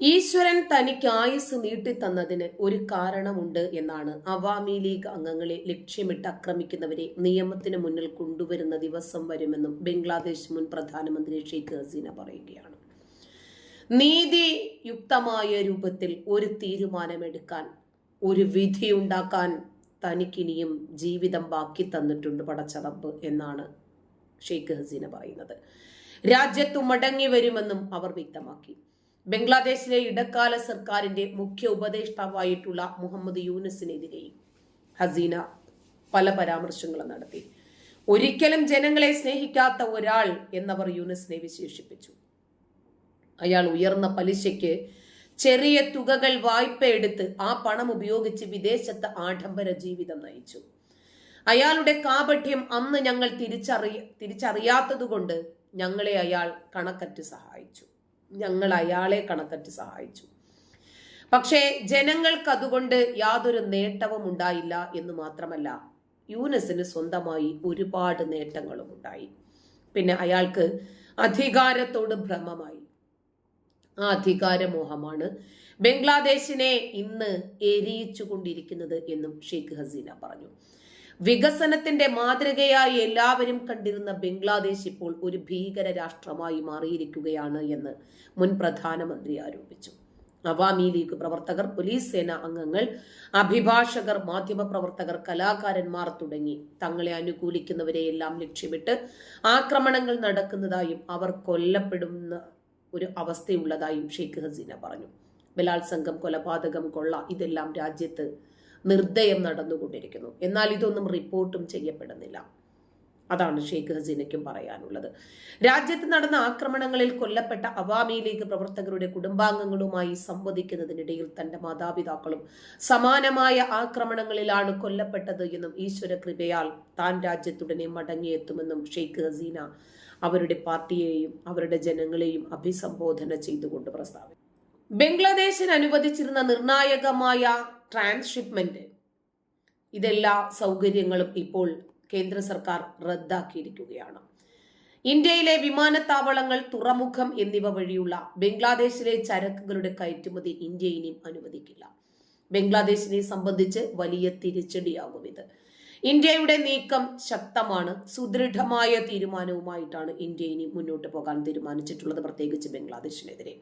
ഈശ്വരൻ തനിക്ക് ആയുസ് നീട്ടിത്തന്നതിന് ഒരു കാരണമുണ്ട് എന്നാണ് അവാമി ലീഗ് അംഗങ്ങളെ ലക്ഷ്യമിട്ട് ആക്രമിക്കുന്നവരെ നിയമത്തിന് മുന്നിൽ കൊണ്ടുവരുന്ന ദിവസം വരുമെന്നും ബംഗ്ലാദേശ് മുൻ പ്രധാനമന്ത്രി ഷെയ്ഖ് ഹസീന പറയുകയാണ്. നീതി യുക്തമായ രൂപത്തിൽ ഒരു തീരുമാനമെടുക്കാൻ ഒരു വിധി വിധിയുണ്ടാക്കാൻ തനിക്കിനിയും ജീവിതം ബാക്കി തന്നിട്ടുണ്ട് പടച്ചതപ്പ് എന്നാണ് ഷെയ്ഖ് ഹസീന പറയുന്നത്. രാജ്യത്തു മടങ്ങി വരുമെന്നും അവർ വ്യക്തമാക്കി. ബംഗ്ലാദേശിലെ ഇടക്കാല സർക്കാരിന്റെ മുഖ്യ ഉപദേഷ്ടാവായിട്ടുള്ള മുഹമ്മദ് യൂനസിനെതിരെയും ഹസീന പല പരാമർശങ്ങളും നടത്തി. ഒരിക്കലും ജനങ്ങളെ സ്നേഹിക്കാത്ത ഒരാൾ എന്നവർ യൂനസിനെ വിശേഷിപ്പിച്ചു. അയാൾ ഉയർന്ന പലിശയ്ക്ക് ചെറിയ തുകകൾ വായ്പ എടുത്ത് ആ പണം ഉപയോഗിച്ച് വിദേശത്ത് ആഡംബര ജീവിതം നയിച്ചു. അയാളുടെ കാപഠ്യം അന്ന് ഞങ്ങൾ തിരിച്ചറിയ തിരിച്ചറിയാത്തതുകൊണ്ട് ഞങ്ങളെ അയാൾ കണക്കറ്റ് സഹായിച്ചു. ഞങ്ങൾ അയാളെ കണക്കറ്റ് സഹായിച്ചു. പക്ഷേ ജനങ്ങൾക്ക് അതുകൊണ്ട് യാതൊരു നേട്ടവും ഉണ്ടായില്ല എന്ന് മാത്രമല്ല യൂനസിന് സ്വന്തമായി ഒരുപാട് നേട്ടങ്ങളും ഉണ്ടായി. പിന്നെ അയാൾക്ക് അധികാരത്തോട് ഭ്രമമായി. ആ അധികാരമോഹമാണ് ബംഗ്ലാദേശിനെ ഇന്ന് എരിയിച്ചു കൊണ്ടിരിക്കുന്നത് എന്നും ഷെയ്ഖ് ഹസീന പറഞ്ഞു. വികസനത്തിന്റെ മാതൃകയായി എല്ലാവരും കണ്ടിരുന്ന ബംഗ്ലാദേശ് ഇപ്പോൾ ഒരു ഭീകര രാഷ്ട്രമായി മാറിയിരിക്കുകയാണ് എന്ന് മുൻ പ്രധാനമന്ത്രി ആരോപിച്ചു. അവാമി ലീഗ് പ്രവർത്തകർ പോലീസ് സേന അംഗങ്ങൾ അഭിഭാഷകർ മാധ്യമപ്രവർത്തകർ കലാകാരന്മാർ തുടങ്ങി. തങ്ങളെ അനുകൂലിക്കുന്നവരെയെല്ലാം ലക്ഷ്യമിട്ട് ആക്രമണങ്ങൾ നടക്കുന്നതായും അവർ കൊല്ലപ്പെടുന്ന ഒരു അവസ്ഥയുള്ളതായും ഷെയ്ഖ് ഹസീന പറഞ്ഞു. ബലാത്സംഗം കൊലപാതകം കൊള്ള ഇതെല്ലാം രാജ്യത്ത് നിർദ്ദയം നടന്നുകൊണ്ടിരിക്കുന്നു. എന്നാൽ ഇതൊന്നും റിപ്പോർട്ടും ചെയ്യപ്പെടുന്നില്ല. അതാണ് ഷെയ്ഖ് ഹസീനയ്ക്കും പറയാനുള്ളത്. രാജ്യത്ത് നടന്ന ആക്രമണങ്ങളിൽ കൊല്ലപ്പെട്ട അവാമി ലീഗ് പ്രവർത്തകരുടെ കുടുംബാംഗങ്ങളുമായി സംവദിക്കുന്നതിനിടയിൽ തന്റെ മാതാപിതാക്കളും സമാനമായ ആക്രമണങ്ങളിലാണ് കൊല്ലപ്പെട്ടത് എന്നും ഈശ്വര കൃപയാൽ താൻ രാജ്യത്തുടനെ മടങ്ങിയെത്തുമെന്നും ഷെയ്ഖ് ഹസീന അവരുടെ പാർട്ടിയെയും അവരുടെ ജനങ്ങളെയും അഭിസംബോധന ചെയ്തുകൊണ്ട് പ്രസ്താവിച്ചു ബംഗ്ലാദേശിന് അനുവദിച്ചിരുന്ന നിർണായകമായ ട്രാൻസ്ഷിപ്മെന്റ്. ഇതെല്ലാ സൗകര്യങ്ങളും ഇപ്പോൾ കേന്ദ്ര സർക്കാർ റദ്ദാക്കിയിരിക്കുകയാണ്. ഇന്ത്യയിലെ വിമാനത്താവളങ്ങൾ തുറമുഖം എന്നിവ വഴിയുള്ള ബംഗ്ലാദേശിലെ ചരക്കുകളുടെ കയറ്റുമതി ഇന്ത്യ ഇനിയും അനുവദിക്കില്ല. ബംഗ്ലാദേശിനെ സംബന്ധിച്ച് വലിയ തിരിച്ചടിയാകും ഇത്. ഇന്ത്യയുടെ നീക്കം ശക്തമാണ്. സുദൃഢമായ തീരുമാനവുമായിട്ടാണ് ഇന്ത്യ ഇനി മുന്നോട്ട് പോകാൻ തീരുമാനിച്ചിട്ടുള്ളത് പ്രത്യേകിച്ച് ബംഗ്ലാദേശിനെതിരെ.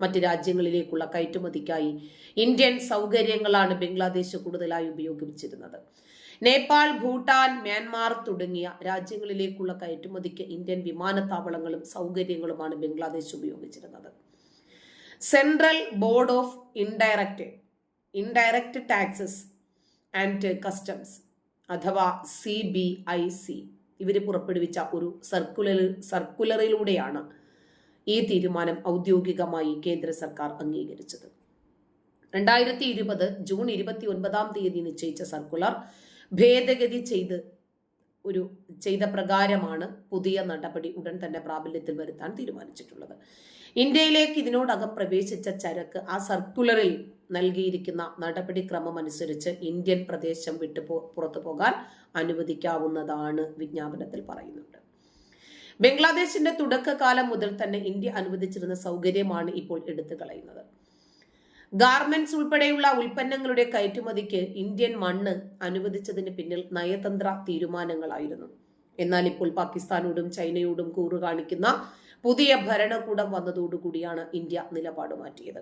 മറ്റ് രാജ്യങ്ങളിലേക്കുള്ള കയറ്റുമതിക്കായി ഇന്ത്യൻ സൗകര്യങ്ങളാണ് ബംഗ്ലാദേശ് കൂടുതലായി ഉപയോഗിച്ചിരുന്നത്. നേപ്പാൾ ഭൂട്ടാൻ മ്യാൻമാർ തുടങ്ങിയ രാജ്യങ്ങളിലേക്കുള്ള കയറ്റുമതിക്ക് ഇന്ത്യൻ വിമാനത്താവളങ്ങളും സൗകര്യങ്ങളുമാണ് ബംഗ്ലാദേശ് ഉപയോഗിച്ചിരുന്നത്. Central Board of indirect indirect taxes and customs അഥവാ സി ബി ഐ സി ഇവർ പുറപ്പെടുവിച്ച ഒരു സർക്കുലർ സർക്കുലറിലൂടെയാണ് ഈ തീരുമാനം ഔദ്യോഗികമായി കേന്ദ്ര സർക്കാർ അംഗീകരിച്ചത്. രണ്ടായിരത്തി ഇരുപത് ജൂൺ ഇരുപത്തി ഒൻപതാം തീയതി നിശ്ചയിച്ച സർക്കുലർ ഭേദഗതി ചെയ്ത് ഒരു ചെയ്ത പ്രകാരമാണ് പുതിയ നടപടി ഉടൻ തന്നെ പ്രാബല്യത്തിൽ വരുത്താൻ തീരുമാനിച്ചിട്ടുള്ളത്. ഇന്ത്യയിലേക്ക് ഇതിനോടകം പ്രവേശിച്ച ചരക്ക് ആ സർക്കുലറിൽ നൽകിയിരിക്കുന്ന നടപടിക്രമം അനുസരിച്ച് ഇന്ത്യൻ പ്രദേശം വിട്ടു പുറത്തു പോകാൻ അനുവദിക്കാവുന്നതാണ് വിജ്ഞാപനത്തിൽ പറയുന്നുണ്ട്. ബംഗ്ലാദേശിന്റെ തുടക്കകാലം മുതൽ തന്നെ ഇന്ത്യ അനുവദിച്ചിരുന്ന സൗകര്യമാണ് ഇപ്പോൾ എടുത്തു കളയുന്നത്. ഗാർമെന്റ്സ് ഉൾപ്പെടെയുള്ള ഉൽപ്പന്നങ്ങളുടെ കയറ്റുമതിക്ക് ഇന്ത്യൻ മണ്ണ് അനുവദിച്ചതിന് പിന്നിൽ നയതന്ത്ര തീരുമാനങ്ങളായിരുന്നു. എന്നാൽ ഇപ്പോൾ പാകിസ്ഥാനോടും ചൈനയോടും കൂറു കാണിക്കുന്ന പുതിയ ഭരണകൂടം വന്നതോടുകൂടിയാണ് ഇന്ത്യ നിലപാട് മാറ്റിയത്.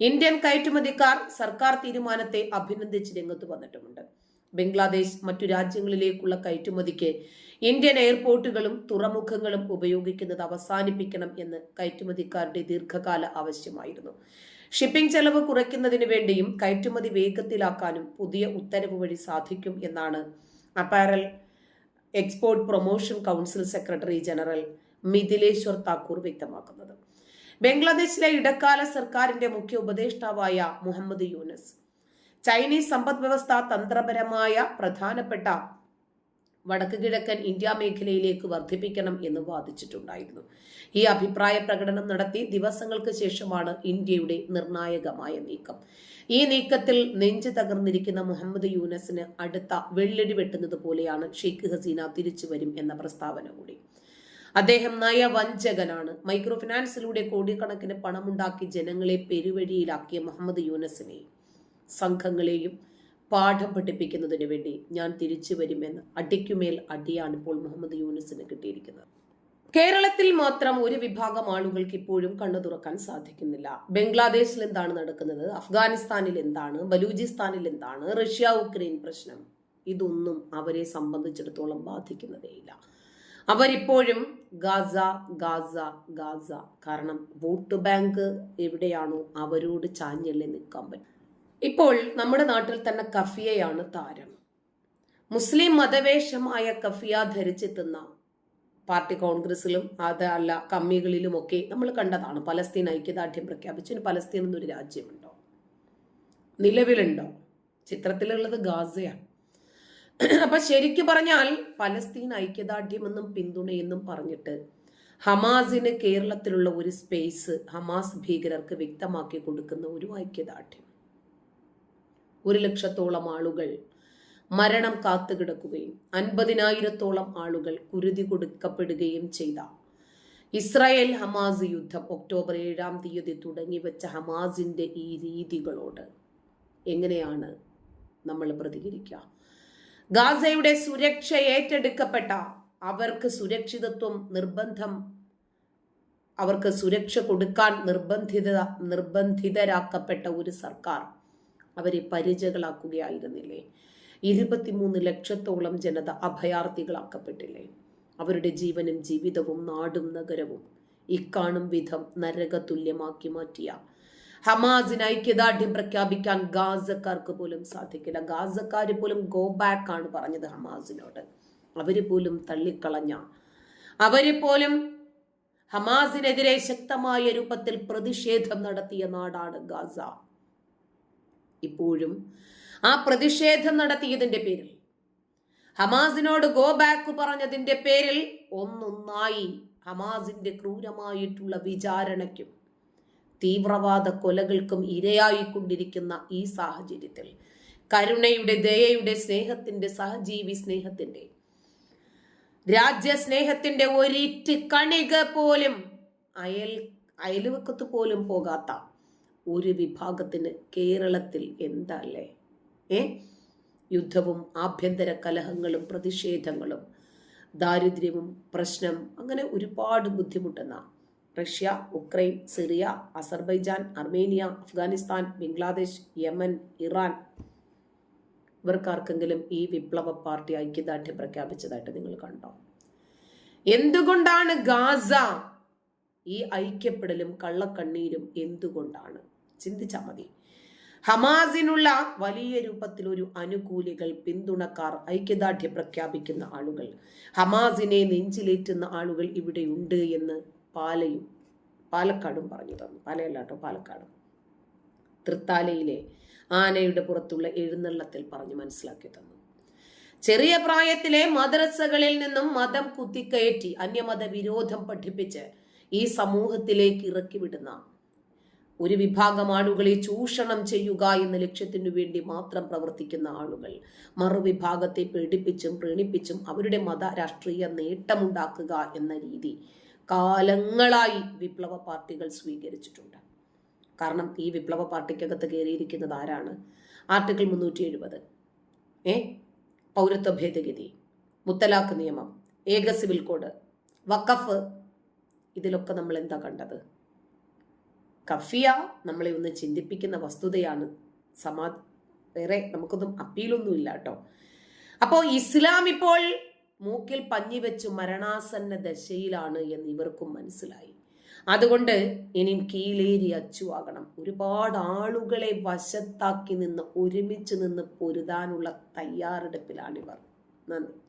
ഇന്ത്യൻ കയറ്റുമതിക്കാർ സർക്കാർ തീരുമാനത്തെ അഭിനന്ദിച്ച് രംഗത്ത് വന്നിട്ടുമുണ്ട്. ബംഗ്ലാദേശ് മറ്റു രാജ്യങ്ങളിലേക്കുള്ള കയറ്റുമതിക്ക് ഇന്ത്യൻ എയർപോർട്ടുകളും തുറമുഖങ്ങളും ഉപയോഗിക്കുന്നത് അവസാനിപ്പിക്കണം എന്ന് കയറ്റുമതിക്കാരുടെ ദീർഘകാല ആവശ്യമായിരുന്നു. ഷിപ്പിംഗ് ചെലവ് കുറയ്ക്കുന്നതിന് വേണ്ടിയും കയറ്റുമതി വേഗത്തിലാക്കാനും പുതിയ ഉത്തരവ് വഴി സാധിക്കും എന്നാണ് apparel export promotion council secretary general Mithileshwar Thakur വ്യക്തമാക്കുന്നത്. ബംഗ്ലാദേശിലെ ഇടക്കാല സർക്കാരിന്റെ മുഖ്യ ഉപദേഷ്ടാവായ മുഹമ്മദ് യൂനസ് ചൈനീസ് സമ്പദ് വ്യവസ്ഥ തന്ത്രപരമായ പ്രധാനപ്പെട്ട വടക്ക് കിഴക്കൻ ഇന്ത്യ മേഖലയിലേക്ക് വർദ്ധിപ്പിക്കണം എന്ന് വാദിച്ചിട്ടുണ്ടായിരുന്നു. ഈ അഭിപ്രായ പ്രകടനം നടത്തി ദിവസങ്ങൾക്ക് ശേഷമാണ് ഇന്ത്യയുടെ നിർണായകമായ നീക്കം. ഈ നീക്കത്തിൽ നെഞ്ച് തകർന്നിരിക്കുന്ന മുഹമ്മദ് യൂനസിന് അടുത്ത വെള്ളടി വെട്ടുന്നത് പോലെയാണ് ഷെയ്ഖ് ഹസീന തിരിച്ചു വരും എന്ന പ്രസ്താവന കൂടി. അദ്ദേഹം നയവഞ്ചകനാണ് മൈക്രോ ഫിനാൻസിലൂടെ കോടിക്കണക്കിന് പണമുണ്ടാക്കി ജനങ്ങളെ പെരുവഴിയിലാക്കിയ മുഹമ്മദ് യൂനസിനെയും സംഘങ്ങളെയും പാഠം പഠിപ്പിക്കുന്നതിന് വേണ്ടി ഞാൻ തിരിച്ചു വരുമെന്ന് അടിക്കുമേൽ അടിയാണ് ഇപ്പോൾ മുഹമ്മദ് യൂനിസിന് കിട്ടിയിരിക്കുന്നത്. കേരളത്തിൽ മാത്രം ഒരു വിഭാഗം ആളുകൾക്ക് ഇപ്പോഴും കണ്ണു തുറക്കാൻ സാധിക്കുന്നില്ല. ബംഗ്ലാദേശിൽ എന്താണ് നടക്കുന്നത്? അഫ്ഗാനിസ്ഥാനിൽ എന്താണ്? ബലൂചിസ്ഥാനിൽ എന്താണ്? റഷ്യ ഉക്രൈൻ പ്രശ്നം. ഇതൊന്നും അവരെ സംബന്ധിച്ചിടത്തോളം ബാധിക്കുന്നതേയില്ല. അവരിപ്പോഴും ഗാസ ഗാസ ഗാസ. കാരണം വോട്ട് ബാങ്ക് എവിടെയാണോ അവരോട് ചാഞ്ഞല്ലേ നിൽക്കാൻ പറ്റും. ഇപ്പോൾ നമ്മുടെ നാട്ടിൽ തന്നെ കഫിയയാണ് താരം. മുസ്ലിം മതവേഷമായ കഫിയ ധരിച്ചെത്തുന്ന പാർട്ടി കോൺഗ്രസിലും അതല്ല കമ്മികളിലുമൊക്കെ നമ്മൾ കണ്ടതാണ്. പലസ്തീൻ ഐക്യദാർഢ്യം പ്രഖ്യാപിച്ചു. പലസ്തീൻ എന്നൊരു രാജ്യമുണ്ടോ? നിലവിലുണ്ടോ? ചിത്രത്തിലുള്ളത് ഗാസയാണ്. അപ്പൊ ശരിക്കു പറഞ്ഞാൽ പലസ്തീൻ ഐക്യദാർഢ്യമെന്നും പിന്തുണയെന്നും പറഞ്ഞിട്ട് ഹമാസിന് കേരളത്തിലുള്ള ഒരു സ്പേസ് ഹമാസ് ഭീകരർക്ക് വ്യക്തമാക്കി കൊടുക്കുന്ന ഒരു ഐക്യദാർഢ്യം. ഒരു ലക്ഷത്തോളം ആളുകൾ മരണം കാത്തുകിടക്കുകയും അൻപതിനായിരത്തോളം ആളുകൾ കുരുതി കൊടുക്കപ്പെടുകയും ചെയ്ത ഇസ്രായേൽ ഹമാസ് യുദ്ധം ഒക്ടോബർ ഏഴാം തീയതി തുടങ്ങിവെച്ച ഹമാസിന്റെ ഈ രീതികളോട് എങ്ങനെയാണ് നമ്മൾ പ്രതികരിക്കുക? ഗാസയുടെ സുരക്ഷ ഏറ്റെടുക്കപ്പെട്ട അവർക്ക് സുരക്ഷിതത്വം നിർബന്ധം അവർക്ക് സുരക്ഷ കൊടുക്കാൻ നിർബന്ധിത നിർബന്ധിതരാക്കപ്പെട്ട ഒരു സർക്കാർ അവരെ പരിചകളാക്കുകയായിരുന്നില്ലേ? ഇരുപത്തിമൂന്ന് ലക്ഷത്തോളം ജനത അഭയാർത്ഥികളാക്കപ്പെട്ടില്ലേ? അവരുടെ ജീവനും ജീവിതവും നാടും നഗരവും ഇക്കാണും വിധം നരക തുല്യമാക്കി മാറ്റിയ ഹമാസിന് ഐക്യദാർഢ്യം പ്രഖ്യാപിക്കാൻ ഗാസക്കാർക്ക് പോലും സാധിക്കില്ല. ഗാസക്കാർ പോലും ഗോ ബാക്ക് ആണ് പറഞ്ഞത് ഹമാസിനോട്. അവർ പോലും തള്ളിക്കളഞ്ഞ അവർ പോലും ഹമാസിനെതിരെ ശക്തമായ രൂപത്തിൽ പ്രതിഷേധം നടത്തിയ നാടാണ് ഗാസ. ഇപ്പോഴും ആ പ്രതിഷേധം നടത്തിയതിന്റെ പേരിൽ. ഹമാസിനോട് ഗോ ബാക്ക് പറഞ്ഞതിന്റെ പേരിൽ ഒന്നൊന്നായി ഹമാസിന്റെ ക്രൂരമായിട്ടുള്ള വിചാരണയ്ക്കും തീവ്രവാദ കൊലകൾക്കും ഇരയായിക്കൊണ്ടിരിക്കുന്ന ഈ സാഹചര്യത്തിൽ കരുണയുടെ ദയയുടെ സ്നേഹത്തിന്റെ സഹജീവി സ്നേഹത്തിന്റെ രാജ്യസ്നേഹത്തിന്റെ ഒരിറ്റ് കണിക പോലും അയൽ അയൽവക്കത്ത് പോലും പോകാത്ത ഒരു വിഭാഗത്തിന് കേരളത്തിൽ എന്തല്ലേ? ഏ? യുദ്ധവും ആഭ്യന്തര കലഹങ്ങളും പ്രതിഷേധങ്ങളും ദാരിദ്ര്യവും പ്രശ്നം അങ്ങനെ ഒരുപാട് ബുദ്ധിമുട്ടുന്ന Russia Ukraine Syria Azerbaijan Armenia Afghanistan Bangladesh Yemen Iran. ഇവർക്കാർക്കെങ്കിലും ഈ വിപ്ലവ പാർട്ടി ഐക്യദാർഢ്യം പ്രഖ്യാപിച്ചതായിട്ട് നിങ്ങൾ കണ്ടോ? എന്തുകൊണ്ടാണ് ഗാസ ഈ ഐക്യപ്പെടലും കള്ളക്കണ്ണീരും എന്തുകൊണ്ടാണ്? ചിന്തിച്ചാൽ മതി. ഹമാസിനുള്ള വലിയ രൂപത്തിൽ ഒരു അനുകൂലികൾ പിന്തുണക്കാർ ഐക്യദാർഢ്യം പ്രഖ്യാപിക്കുന്ന ആളുകൾ. ഹമാസിനെ നെഞ്ചിലേറ്റുന്ന ആളുകൾ ഇവിടെയുണ്ട് എന്ന് പാലയും പാലക്കാടും പറഞ്ഞു തന്നു. പാലയല്ലാട്ടോ പാലക്കാടും. തൃത്താലയിലെ ആനയുടെ പുറത്തുള്ള എഴുന്നള്ളത്തിൽ പറഞ്ഞു മനസ്സിലാക്കി തന്നു. ചെറിയ പ്രായത്തിലെ മദ്രസകളിൽ നിന്നും മതം കുത്തിക്കയറ്റി അന്യമത വിരോധം പഠിപ്പിച്ച് ഈ സമൂഹത്തിലേക്ക് ഇറക്കി വിടുന്ന ഒരു വിഭാഗം ആളുകളെ ചൂഷണം ചെയ്യുക എന്ന ലക്ഷ്യത്തിനു വേണ്ടി മാത്രം പ്രവർത്തിക്കുന്ന ആളുകൾ മറുവിഭാഗത്തെ പീഡിപ്പിച്ചും പ്രീണിപ്പിച്ചും അവരുടെ മത രാഷ്ട്രീയ നേട്ടമുണ്ടാക്കുക എന്ന രീതി കാലങ്ങളായി വിപ്ലവ പാർട്ടികൾ സ്വീകരിച്ചിട്ടുണ്ട്. കാരണം ഈ വിപ്ലവ പാർട്ടിക്കകത്ത് കയറിയിരിക്കുന്നത് ആരാണ്? ആർട്ടിക്കിൾ മുന്നൂറ്റി എഴുപത് ഏ? പൗരത്വ ഭേദഗതി മുത്തലാഖ് നിയമം ഏക സിവിൽ കോഡ് വഖഫ്. ഇതിലൊക്കെ നമ്മൾ എന്താ കണ്ടത്? കഫിയ നമ്മളെ ഒന്ന് ചിന്തിപ്പിക്കുന്ന വസ്തുതയാണ്. സമാ വേറെ നമുക്കൊന്നും അപ്പീലൊന്നും ഇല്ല കേട്ടോ. അപ്പോൾ ഇസ്ലാം ഇപ്പോൾ മൂക്കിൽ പഞ്ഞി വെച്ച് മരണാസന്ന ദശയിലാണ് എന്ന് ഇവർക്കും മനസ്സിലായി. അതുകൊണ്ട് ഇനിയും കീലേരി അച്ചുവാകണം ഒരുപാട് ആളുകളെ വശത്താക്കി നിന്ന് ഒരുമിച്ച് നിന്ന് പൊരുതാനുള്ള തയ്യാറെടുപ്പിലാണിവർ. നന്ദി.